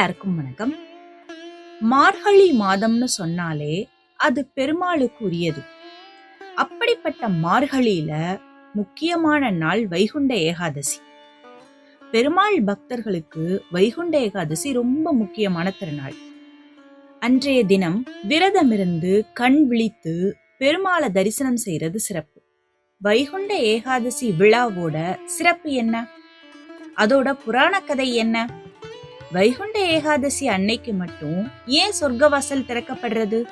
எல்லாருக்கும் வணக்கம். மார்கழி மாதம்னு சொன்னாலே அது பெருமாளுக்கு உரியது அப்படிப்பட்ட மார்கழியில முக்கியமான நாள் வைகுண்ட ஏகாதசி. பெருமாள் பக்தர்களுக்கு வைகுண்ட ஏகாதசி ரொம்ப முக்கியமான திருநாள். அன்றைய தினம் விரதமிருந்து கண் விழித்து பெருமாளை தரிசனம் செய்யறது சிறப்பு. வைகுண்ட ஏகாதசி விழாவோட சிறப்பு என்ன? அதோட புராண கதை என்ன? வைகுண்ட ஏகாதசி அன்னைக்கு மட்டும் ஏன் சொர்க்கவாசல் திறக்கப்படுறது?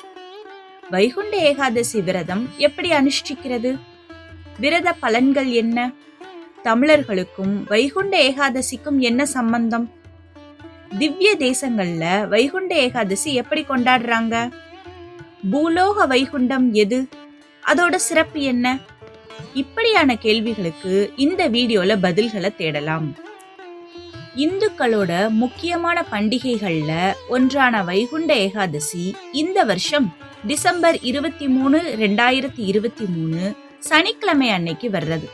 வைகுண்ட ஏகாதசி விரதம் எப்படி அனுஷ்டிக்கிறது? விரத பலன்கள் என்ன? தமிழர்களுக்கும் வைகுண்ட ஏகாதசிக்கும் என்ன சம்பந்தம்? திவ்ய தேசங்கள்ல வைகுண்ட ஏகாதசி எப்படி கொண்டாடுறாங்க? பூலோக வைகுண்டம் எது? அதோட சிறப்பு என்ன? இப்படியான கேள்விகளுக்கு இந்த வீடியோல பதில்களை தேடலாம். இந்துக்களோட முக்கியமான பண்டிகைகள்ல ஒன்றான வைகுண்ட ஏகாதசி இந்த வருஷம் டிசம்பர் இருபத்தி மூணு ரெண்டாயிரத்தி இருபத்தி மூணு சனிக்கிழமை அன்னைக்கு வர்றது.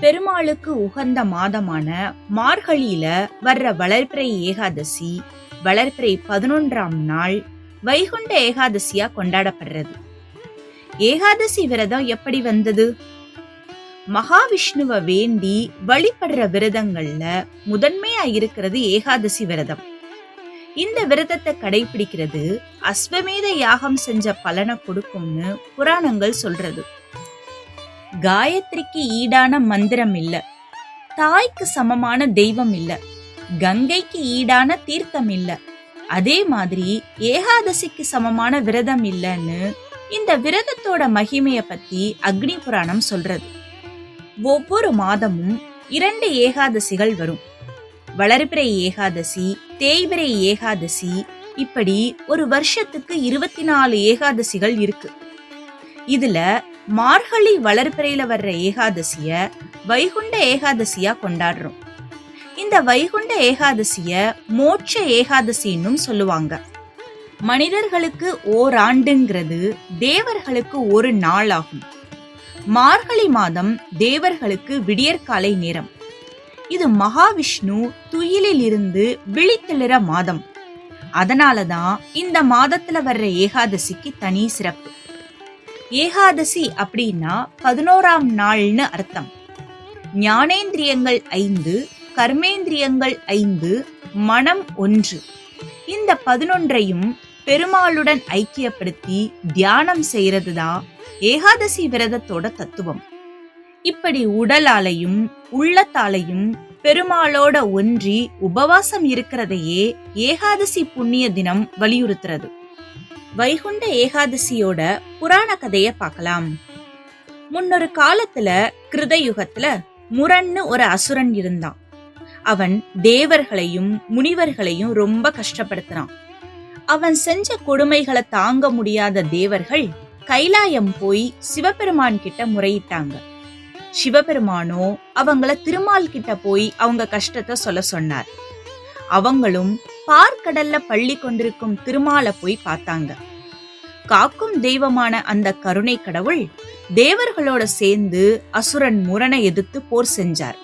பெருமாளுக்கு உகந்த மாதமான மார்கழியில வர்ற வளர்பிறை ஏகாதசி வளர்பிறை பதினொன்றாம் நாள் வைகுண்ட ஏகாதசியா கொண்டாடப்படுறது. ஏகாதசி விரதம் எப்படி வந்தது? மகாவிஷ்ணுவை வேண்டி வழிபடுற விரதங்கள்ல முதன்மையா இருக்கிறது ஏகாதசி விரதம். இந்த விரதத்தை கடைபிடிக்கிறது அஸ்வமேத யாகம் செஞ்ச பலனை கொடுக்கும்னு புராணங்கள் சொல்றது. காயத்ரிக்கு ஈடான மந்திரம் இல்ல. தாய்க்கு சமமான தெய்வம் இல்ல. கங்கைக்கு ஈடான தீர்த்தம் இல்ல. அதே மாதிரி ஏகாதசிக்கு சமமான விரதம் இல்லைன்னு இந்த விரதத்தோட மகிமைய பத்தி அக்னி புராணம் சொல்றது. ஒவ்வொரு மாதமும் இரண்டு ஏகாதசிகள் வரும். வளர்பிறை ஏகாதசி தேய்பிறை ஏகாதசி இப்படி ஒரு வருஷத்துக்கு இருபத்தி நாலு ஏகாதசிகள் இருக்கு. இதுல மார்கழி வளர்பிறையில வர்ற ஏகாதசிய வைகுண்ட ஏகாதசியா கொண்டாடுறோம். இந்த வைகுண்ட ஏகாதசிய மோட்ச ஏகாதசின்னும் சொல்லுவாங்க. மனிதர்களுக்கு ஓராண்டுங்கிறது தேவர்களுக்கு ஒரு நாள் ஆகும் மார்கழி மாதம் தேவர்களுக்கு விடியற்காலை நேரம். இது மகாவிஷ்ணு துயிலில் இருந்து விழித்தெழுற மாதம். அதனாலதான் இந்த மாதத்துல வர்ற ஏகாதசிக்கு தனி சிறப்பு. ஏகாதசி அப்படின்னா பதினோராம் நாள்னு அர்த்தம். ஞானேந்திரியங்கள் ஐந்து கர்மேந்திரியங்கள் ஐந்து மனம் ஒன்று. இந்த பதினொன்றையும் பெருமாளுடன் ஐக்கியப்படுத்தி தியானம் செய்யறது தான் ஏகாதசி விரதத்தோட தத்துவம். இப்படி உடலாலையும் உள்ளத்தாலையும் பெருமாளோட ஒன்றி உபவாசம் இருக்கிறதையே ஏகாதசி புண்ணிய தினம் வலியுறுத்துறது. வைகுண்ட ஏகாதசியோட புராண கதைய பார்க்கலாம். முன்னொரு காலத்துல கிருதயுகத்துல முரன்னு ஒரு அசுரன் இருந்தான். அவன் தேவர்களையும் முனிவர்களையும் ரொம்ப கஷ்டப்படுத்துறான். அவன் செஞ்ச கொடுமைகளை தாங்க முடியாத தேவர்கள் கைலாயம் போய் சிவபெருமான் கிட்ட முறையிட்டாங்க. சிவபெருமானோ அவங்கள திருமால் கிட்ட போய் அவங்க கஷ்டத்தை சொல்ல சொன்னார். அவங்களும் பார்க்கடல்ல பள்ளி கொண்டிருக்கும் திருமாலை போய் பார்த்தாங்க. காக்கும் தெய்வமான அந்த கருணை கடவுள் தேவர்களோட சேர்ந்து அசுரன் முரணை எதிர்த்து போர் செஞ்சார்.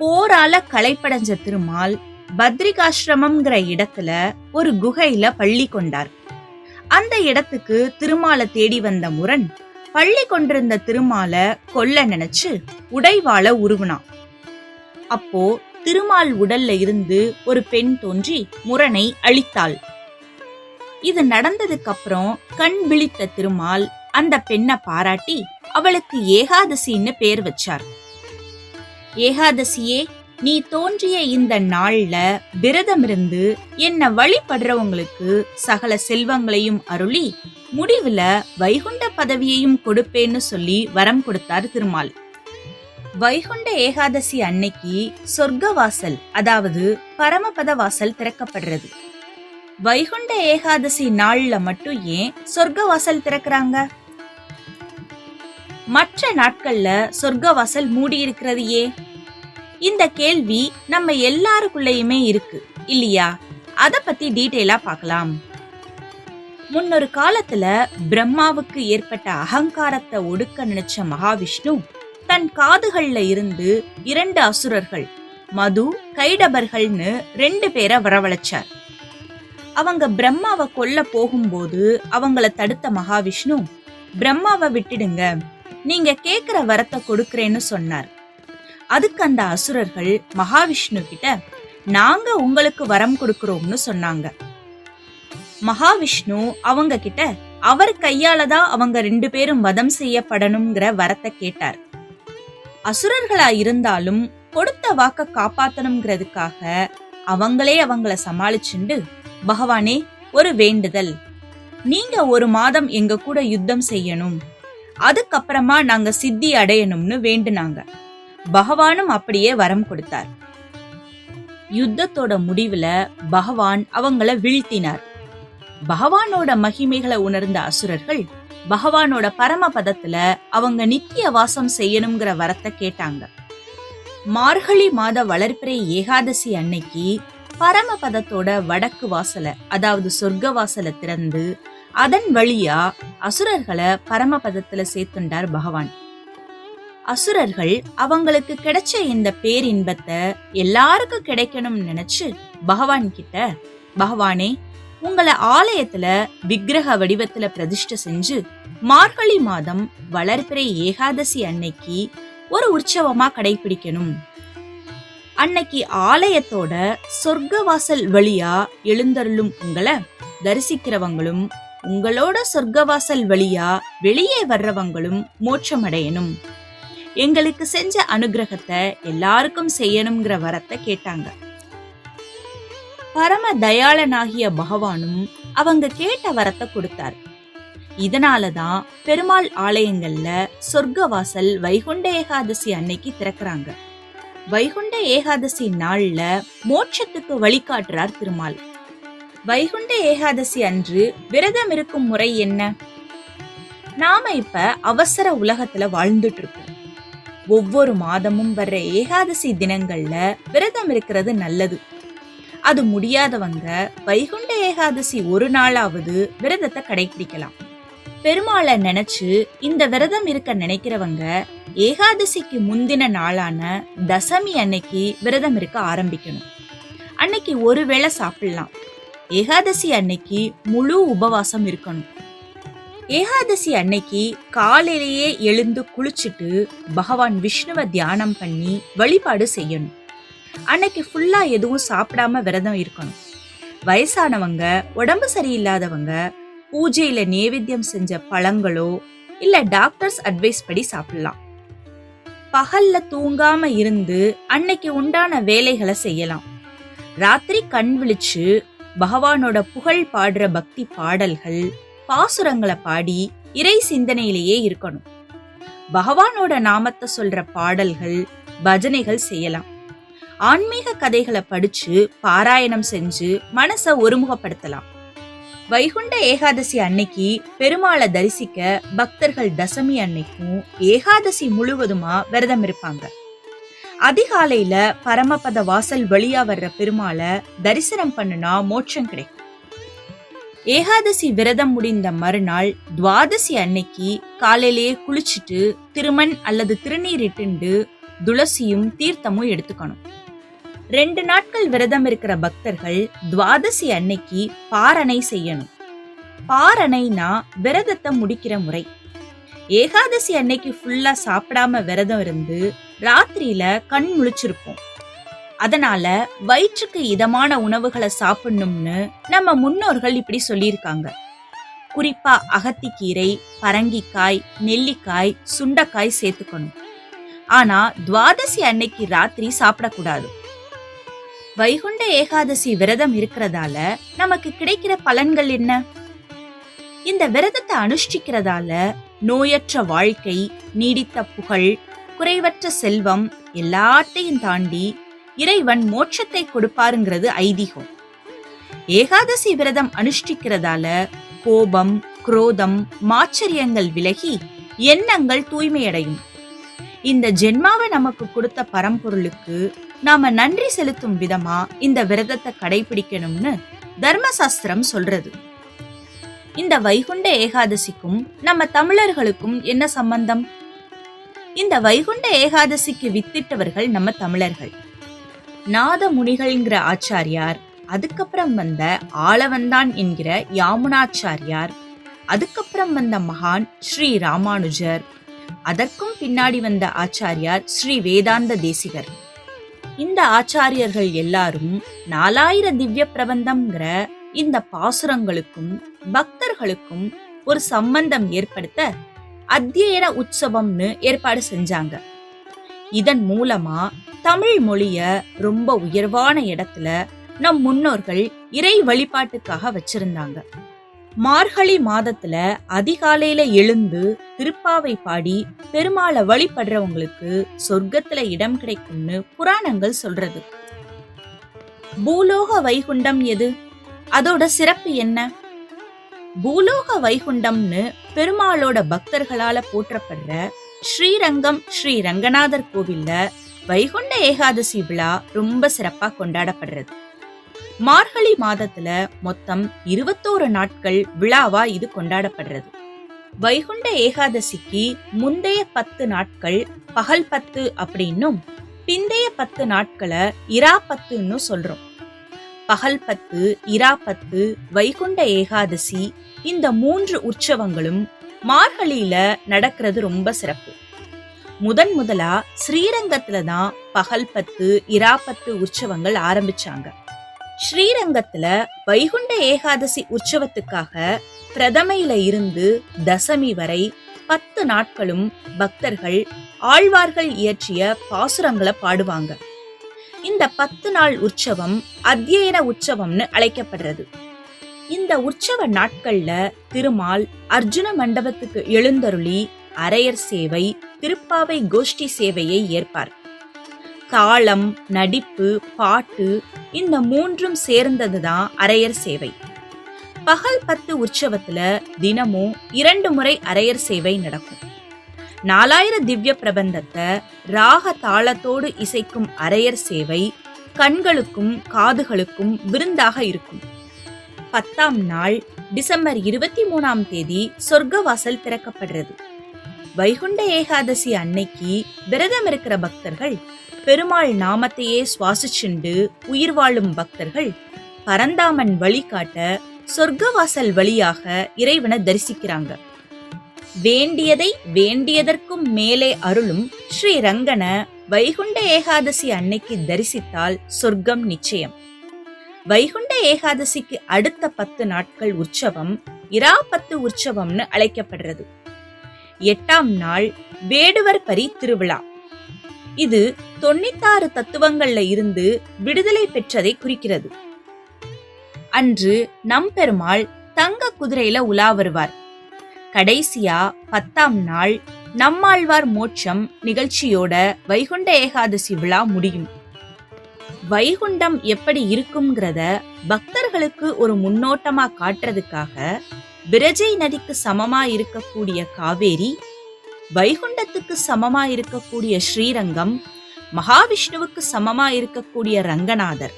போரால களைப்படைஞ்ச திருமால் பத்ரிகாசிரமம்ங்கிற இடத்துல ஒரு குகையில பள்ளி கொண்டார். அந்த இடத்துக்கு திருமாலை தேடி வந்த முரண் பள்ளி கொண்டிருந்த திருமாலை கொல்ல நினைச்சு உடைவாள உருவினான் அப்போ திருமால் உடல்ல இருந்து ஒரு பெண் தோன்றி முரணை அழித்தாள் இது நடந்ததுக்கு அப்புறம் கண் விழித்த திருமால் அந்த பெண்ணை பாராட்டி அவளுக்கு ஏகாதசின்னு பேர் வச்சார். ஏகாதசியே நீ தோன்றிய இந்த நாள்ல விரதமிருந்து என்ன வழிபடுறவங்களுக்கு சகல செல்வங்களையும் அருளி முடிவுல வைகுண்ட பதவியையும் கொடுப்பேன்னு சொல்லி வரம் கொடுத்தார் திருமால். வைகுண்ட ஏகாதசி அன்னைக்கு சொர்க்க வாசல் அதாவது பரமபத வாசல் திறக்கப்படுறது. வைகுண்ட ஏகாதசி நாள்ல மட்டும் ஏன் சொர்க்க வாசல் திறக்கிறாங்க? மற்ற நாட்கள்ல சொர்க்க வாசல் மூடி இருக்கிறது ஏன்? இந்த கேள்வி நம்ம எல்லாருக்குள்ளயுமே இருக்கு இல்லையா? அத பத்தி டீட்டெயிலா பார்க்கலாம் முன்னொரு காலத்துல பிரம்மாவுக்கு ஏற்பட்ட அகங்காரத்தை ஒடுக்க நினைச்ச மகாவிஷ்ணு தன் காதுகள்ல இருந்து இரண்டு அசுரர்கள் மது கைடபர்கள்னு ரெண்டு பேரை வரவழைச்சார். அவங்க பிரம்மாவை கொல்ல போகும்போது அவங்கள தடுத்த மகாவிஷ்ணு பிரம்மாவை விட்டுடுங்க நீங்க கேக்குற வரத்தை கொடுக்கறேன்னு சொன்னார். அதுக்கு அந்த அசுரர்கள் மகாவிஷ்ணு கிட்ட நாங்க உங்களுக்கு வரம் கொடுக்கறோம்னு சொன்னாங்க. மகாவிஷ்ணு அவங்க கிட்ட அவர் கையால தான் அவங்க ரெண்டு பேரும் வதம் செய்யப்படணுங்கிற வரத்தை கேட்டார். அசுரர்களா இருந்தாலும் கொடுத்த வாக்க காப்பாத்தணுங்கிறதுக்காக அவங்களே அவங்கள சமாளிச்சுண்டு பகவானே ஒரு வேண்டுதல். நீங்க ஒரு மாதம் எங்க கூட யுத்தம் செய்யணும். அதுக்கப்புறமா நாங்க சித்தி அடையணும்னு வேண்டுனாங்க. பகவானும் அப்படியே வரம் கொடுத்தார். யுத்தத்தோட முடிவுல பகவான் அவங்கள வீழ்த்தினார். பகவானோட மகிமைகளை உணர்ந்த அசுரர்கள் பகவானோட பரமபதத்துல அவங்க நித்திய வாசம் செய்யணுங்கிற வரத்தை கேட்டாங்க. மார்கழி மாத வளர்ப்பிறை ஏகாதசி அன்னைக்கு பரமபதத்தோட வடக்கு வாசல அதாவது சொர்க்க வாசல திறந்து அதன் வழியா அசுரர்களை பரமபதத்துல சேர்த்துண்டார் பகவான். அசுரர்கள் அவங்களுக்கு கிடைச்ச இந்த பேரின்பத்தை எல்லாருக்கும் கிடைக்கணும்னு நினைச்சு பகவான் கிட்ட பகவானே உங்களை ஆலயத்துல விக்கிரக வடிவத்துல பிரதிஷ்டை செஞ்சு மார்கழி மாதம் வளர்பிறை ஏகாதசி அன்னைக்கு ஒரு உற்சவமா கடைபிடிக்கணும். அன்னைக்கு ஆலயத்தோட சொர்க்கவாசல் வழியா எழுந்தருளும் உங்களை தரிசிக்கிறவங்களும் உங்களோட சொர்க்கவாசல் வழியா வெளியே வர்றவங்களும் மோட்சமடையணும். எங்களுக்கு செஞ்ச அனுகிரகத்தை எல்லாருக்கும் செய்யணுங்கிற வரத்தை கேட்டாங்க. பரம தயாளனாகிய பகவானும் அவங்க கேட்ட வரத்தை கொடுத்தார். இதனாலதான் பெருமாள் ஆலயங்கள்ல சொர்க்கவாசல் வைகுண்ட ஏகாதசி அன்னைக்கு திறக்கிறாங்க. வைகுண்ட ஏகாதசி நாள்ல மோட்சத்துக்கு வழிகாட்டுறார் திருமால். வைகுண்ட ஏகாதசி அன்று விரதம் இருக்கும் முறை என்ன? நாம இப்ப அவசர உலகத்துல வாழ்ந்துட்டு இருக்கோம். ஒவ்வொரு மாதமும் வர்ற ஏகாதசி தினங்கள்ல விரதம் இருக்கிறது நல்லது. அது முடியாதவங்க வைகுண்ட ஏகாதசி ஒரு நாளாவது விரதத்தை கடைபிடிக்கலாம் பெருமாளை நினைச்சு இந்த விரதம் இருக்க நினைக்கிறவங்க ஏகாதசிக்கு முந்தின நாளான தசமி அன்னைக்கு விரதம் இருக்க ஆரம்பிக்கணும். அன்னைக்கு ஒருவேளை சாப்பிடலாம். ஏகாதசி அன்னைக்கு முழு உபவாசம் இருக்கணும். ஏகாதசி அன்னைக்கு காலையிலேயே எழுந்து குளிச்சுட்டு பகவான் விஷ்ணுவை தியானம் பண்ணி வழிபாடு செய்யணும். அன்னைக்கு ஃபுல்லா எதுவும் சாப்பிடாம விரதம் இருக்கணும். வயசானவங்க உடம்பு சரியில்லாதவங்க பூஜையில நேவேத்தியம் செஞ்ச பழங்களோ இல்ல டாக்டர்ஸ் அட்வைஸ் படி சாப்பிடலாம். பகல்ல தூங்காம இருந்து அன்னைக்கு உண்டான வேலைகளை செய்யலாம். ராத்திரி கண் விழிச்சு பகவானோட புகழ் பாடுற பக்தி பாடல்கள் பாசுரங்களை பாடி இறை சிந்தனையிலேயே இருக்கணும். பகவானோட நாமத்தை சொல்ற பாடல்கள் பஜனைகள் செய்யலாம். ஆன்மீக கதைகளை படிச்சு பாராயணம் செஞ்சு மனச ஒருமுகப்படுத்தலாம். வைகுண்ட ஏகாதசி அன்னைக்கு பெருமாளை தரிசிக்க பக்தர்கள் தசமி அன்னைக்கும் ஏகாதசி முழுவதுமா விரதம் இருப்பாங்க. அதிகாலையில பரமபத வாசல் வழியா வர்ற பெருமாளை தரிசனம் பண்ணுனா மோட்சம் கிடைக்கும். ஏகாதசி விரதம் முடிந்த மறுநாள் துவாதசி அன்னைக்கு காலையிலேயே குளிச்சுட்டு திருமண் அல்லது திருநீரிட்டுண்டு துளசியும் தீர்த்தமும் எடுத்துக்கணும். ரெண்டு நாட்கள் விரதம் இருக்கிற பக்தர்கள் துவாதசி அன்னைக்கு பாரணை செய்யணும். பாரணைனா விரதத்தை முடிக்கிற முறை. ஏகாதசி அன்னைக்கு ஃபுல்லா சாப்பிடாம விரதம் இருந்து ராத்திரியில கண் முழிச்சிருப்போம். அதனால வயிற்றுக்கு இதமான உணவுகளை சாப்பிடணும்னு நம்ம முன்னோர்கள் இப்படி சொல்லியிருக்காங்க. குறிப்பா அகத்திக்கீரை பரங்கிக்காய் நெல்லிக்காய் சுண்டக்காய் சேர்த்துக்கணும். ஆனா துவாதசி அன்னைக்கு ராத்திரி சாப்பிடக்கூடாது. வைகுண்ட ஏகாதசி விரதம் இருக்கிறதால நமக்கு கிடைக்கிற பலன்கள் என்ன? இந்த விரதத்தை அனுஷ்டிக்கிறதால நோயற்ற வாழ்க்கை நீடித்த புகழ் குறைவற்ற செல்வம் எல்லாத்தையும் தாண்டி இறைவன் மோட்சத்தை கொடுப்பாருங்கிறது ஐதீகம். ஏகாதசி விரதம் அனுஷ்டிக்கிறதால கோபம் குரோதம் மாச்சரியங்கள் விலகி எண்ணங்கள் தூய்மையடையும். இந்த ஜென்மாவை நமக்கு கொடுத்த பரம்பொருளுக்கு நாம நன்றி செலுத்தும் விதமா இந்த விரதத்தை கடைபிடிக்கணும்னு தர்மசாஸ்திரம் சொல்றது. இந்த வைகுண்ட ஏகாதசிக்கும் நம்ம தமிழர்களுக்கும் என்ன சம்பந்தம்? இந்த வைகுண்ட ஏகாதசிக்கு வித்திட்டவர்கள் நம்ம தமிழர்கள். நாதமுனிகள்ங்கிற ஆச்சாரியார் அதுக்கப்புறம் வந்த ஆளவந்தான் என்கிற யாமுனாச்சாரியார் அதுக்கப்புறம் வந்த மகான் ஸ்ரீ ராமானுஜர் அதற்கும் பின்னாடி வந்த ஆச்சாரியார் ஸ்ரீ வேதாந்த தேசிகர். இந்த ஆச்சாரியர்கள் எல்லாரும் நாலாயிர திவ்ய பிரபந்தம்ங்கிற இந்த பாசுரங்களுக்கும் பக்தர்களுக்கும் ஒரு சம்பந்தம் ஏற்படுத்த அத்தியன உற்சவம்னு ஏற்பாடு செஞ்சாங்க. இதன் மூலமா தமிழ் மொழிய ரொம்ப உயர்வான இடத்துல நம் முன்னோர்கள் இறை வழிபாட்டுக்காக வச்சிருந்தாங்க. மார்கழி மாதத்துல அதிகாலையில எழுந்து திருப்பாவை பாடி பெருமாளை வழிபடுறவங்களுக்கு சொர்க்கத்துல இடம் கிடைக்கும்னு புராணங்கள் சொல்றது. பூலோக வைகுண்டம் எது? அதோட சிறப்பு என்ன? பூலோக வைகுண்டம்னு பெருமாளோட பக்தர்களால போற்றப்படுற ஸ்ரீரங்கம் ஸ்ரீ ரங்கநாதர் கோவில்ல வைகுண்ட ஏகாதசி விழா ரொம்ப சிறப்பா கொண்டாடப்படுறது. மார்கழி மாதத்துல மொத்தம் இருபத்தோரு நாட்கள் விழாவா இது கொண்டாடப்படுறது. வைகுண்ட ஏகாதசிக்கு முந்தைய பத்து நாட்கள் பகல் பத்து அப்படின்னும் பிந்தைய பத்து நாட்களை இரா பத்துன்னு சொல்றோம். பகல் பத்து இரா பத்து வைகுண்ட ஏகாதசி இந்த மூன்று உற்சவங்களும் மார்கழியில நடக்கிறது ரொம்ப சிறப்பு. முதன் முதலா ஸ்ரீரங்கத்துல தான் பகல் பத்து இரா பத்து உற்சவங்கள் ஆரம்பிச்சாங்க. ஸ்ரீரங்கத்துல வைகுண்ட ஏகாதசி உற்சவத்துக்காக பிரதமையில இருந்து தசமி வரை பத்து நாட்களும் பக்தர்கள் ஆழ்வார்கள் இயற்றிய பாசுரங்களை பாடுவாங்க. இந்த பத்து நாள் உற்சவம் அத்தியன உற்சவம்னு அழைக்கப்படுறது. இந்த உற்சவ நாட்கள்ல திருமால் அர்ஜுன மண்டபத்துக்கு எழுந்தருளி அரையர் சேவை திருப்பாவை கோஷ்டி சேவையை ஏற்பார். தாளம் நடிப்பு பாட்டு இந்த மூன்றும் சேர்ந்ததுதான் அரையர் சேவை. பகல் பத்து உற்சவத்துல தினமும் இரண்டு முறை அரையர் சேவை நடக்கும். நாலாயிர திவ்ய பிரபந்தத்தை ராக தாளத்தோடு இசைக்கும் அரையர் சேவை கண்களுக்கும் காதுகளுக்கும் விருந்தாக இருக்கும். பத்தாம் நாள் டிசம்பர் இருபத்தி மூணாம் தேதி சொர்க்கவாசல் திறக்கப்படுறது. வைகுண்ட ஏகாதசி அன்னைக்கு விரதம் இருக்கிற பக்தர்கள் பெருமாள் நாமத்தையே சுவாசிச்சுண்டு உயிர் வாழும் பக்தர்கள் பரந்தாமன் வழிகாட்ட சொர்க்கவாசல் வழியாக இறைவனை தரிசிக்கிறாங்க. வேண்டியதை வேண்டியதற்கும் மேலே அருளும் ஸ்ரீ ரங்கன வைகுண்ட ஏகாதசி அன்னைக்கு தரிசித்தால் சொர்க்கம் நிச்சயம். வைகுண்ட ஏகாதசிக்கு அடுத்த பத்து நாட்கள் உற்சவம் இரா பத்து உற்சவம்னு அழைக்கப்படுறது. எட்டாம் நாள் வேடுவர் பரி திருவிழா. இது தொண்ணூத்தாறு தத்துவங்கள்ல இருந்து விடுதலை பெற்றதை குறிக்கிறது. அன்று நம்பெருமாள் தங்க குதிரையில உலா வருவார். கடைசியா பத்தாம் நாள் நம்மாழ்வார் மோட்சம் நிகழ்ச்சியோட வைகுண்ட ஏகாதசி விழா முடியும். வைகுண்டம் எப்படி இருக்கும்ங்கிறத பக்தர்களுக்கு ஒரு முன்னோட்டமா காட்டுறதுக்காக விரஜை நதிக்கு சமமா இருக்கக்கூடிய காவேரி வைகுண்டத்துக்கு சமமா இருக்கக்கூடிய ஸ்ரீரங்கம் மகாவிஷ்ணுவுக்கு சமமா இருக்கக்கூடிய ரங்கநாதர்.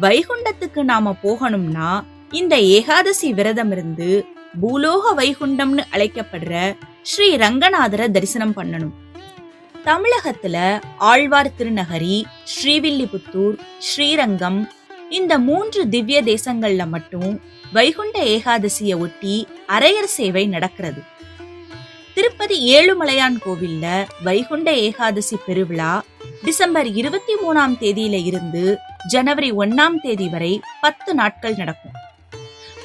வைகுண்டத்துக்கு நாம போகணும்னா இந்த ஏகாதசி விரதம் இருந்து பூலோக வைகுண்டம்னு அழைக்கப்படுற ஸ்ரீ ரங்கநாதரை தரிசனம் பண்ணணும். தமிழகத்துல ஆழ்வார் திருநகரி ஸ்ரீவில்லிபுத்தூர் ஸ்ரீரங்கம் இந்த மூன்று திவ்ய தேசங்கள்ல மட்டும் வைகுண்ட ஏகாதசியை ஒட்டி அரையர் சேவை நடக்கிறது. திருப்பதி ஏழுமலையான் கோவில்ல வைகுண்ட ஏகாதசி பெருவிழா டிசம்பர் இருபத்தி மூணாம் தேதியில இருந்து ஜனவரி ஒன்னாம் தேதி வரை பத்து நாட்கள் நடக்கும்.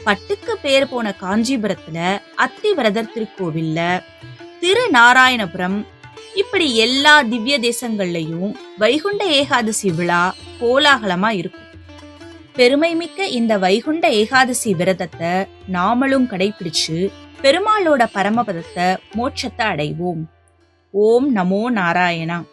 பட்டுக்கு பேர் போன காஞ்சிபுரத்துல அத்திவரதர் திருக்கோவில்ல திருநாராயணபுரம் இப்படி எல்லா திவ்ய தேசங்கள்லயும் வைகுண்ட ஏகாதசி விழா கோலாகலமா இருக்கும். பெருமை மிக்க இந்த வைகுண்ட ஏகாதசி விரதத்தை நாமளும் கடைபிடிச்சு பெருமாளோட பரமபதத்தை மோட்சத்தை அடைவோம். ஓம் நமோ நாராயணா.